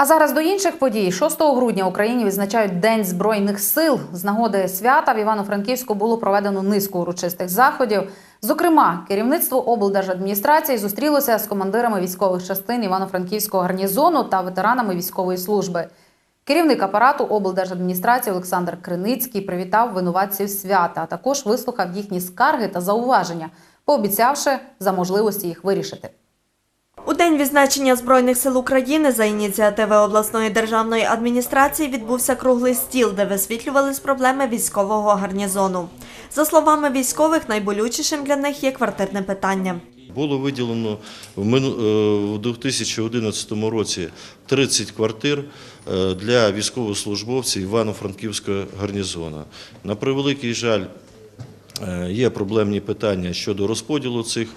А зараз до інших подій. 6 грудня Україні відзначають День Збройних сил. З нагоди свята в Івано-Франківську було проведено низку урочистих заходів. Зокрема, керівництво облдержадміністрації зустрілося з командирами військових частин Івано-Франківського гарнізону та ветеранами військової служби. Керівник апарату облдержадміністрації Олександр Криницький привітав винуватців свята, а також вислухав їхні скарги та зауваження, пообіцявши за можливості їх вирішити. День відзначення Збройних сил України за ініціативи обласної державної адміністрації відбувся круглий стіл, де висвітлювались проблеми військового гарнізону. За словами військових, найболючішим для них є квартирне питання. Було виділено в мину- е, в 2011 році 30 квартир е, для військовослужбовців Івано-Франківського гарнізону. На превеликий жаль, є проблемні питання щодо розподілу цих,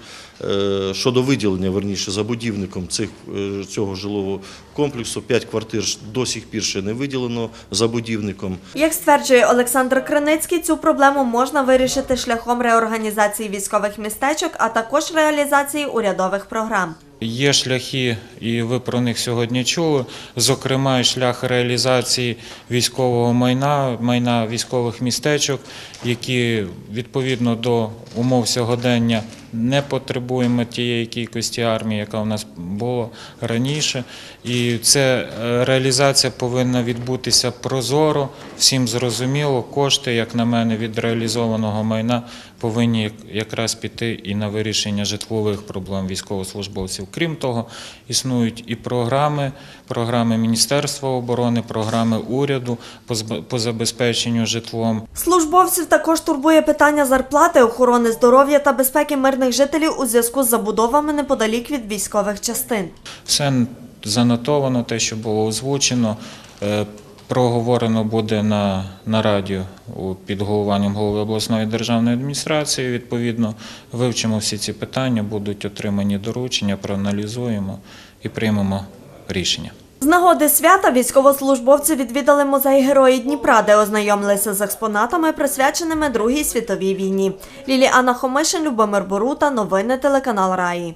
е, щодо виділення, верніше, забудівником цих, е, цього жилого комплексу. П'ять квартир до сих пір ще не виділено забудівником. Як стверджує Олександр Криницький, цю проблему можна вирішити шляхом реорганізації військових містечок, а також реалізації урядових програм. Є шляхи, і ви про них сьогодні чули. Зокрема, шлях реалізації військового майна, майна військових містечок, які відповідно до умов сьогодення не потребуємо тієї кількості армії, яка у нас була раніше. І це е, реалізація повинна відбутися прозоро, всім зрозуміло. Кошти, як на мене, від реалізованого майна повинні якраз піти і на вирішення житлових проблем військовослужбовців. Крім того, існують і програми, програми Міністерства оборони, програми уряду по по забезпеченню житлом. Службовців також турбує питання зарплати, охорони здоров'я та безпеки мирних жителів у зв'язку з забудовами неподалік від військових частин. Все занотовано, те, що було озвучено. Е, Проговорено буде на, на радіо під головуванням голови обласної державної адміністрації. Відповідно, вивчимо всі ці питання, будуть отримані доручення, проаналізуємо і приймемо рішення. З нагоди свята військовослужбовці відвідали музей Герої Дніпра, де ознайомилися з експонатами, присвяченими Другій світовій війні. Ліліана Хомишин, Любомир Борута, новини телеканал Раї.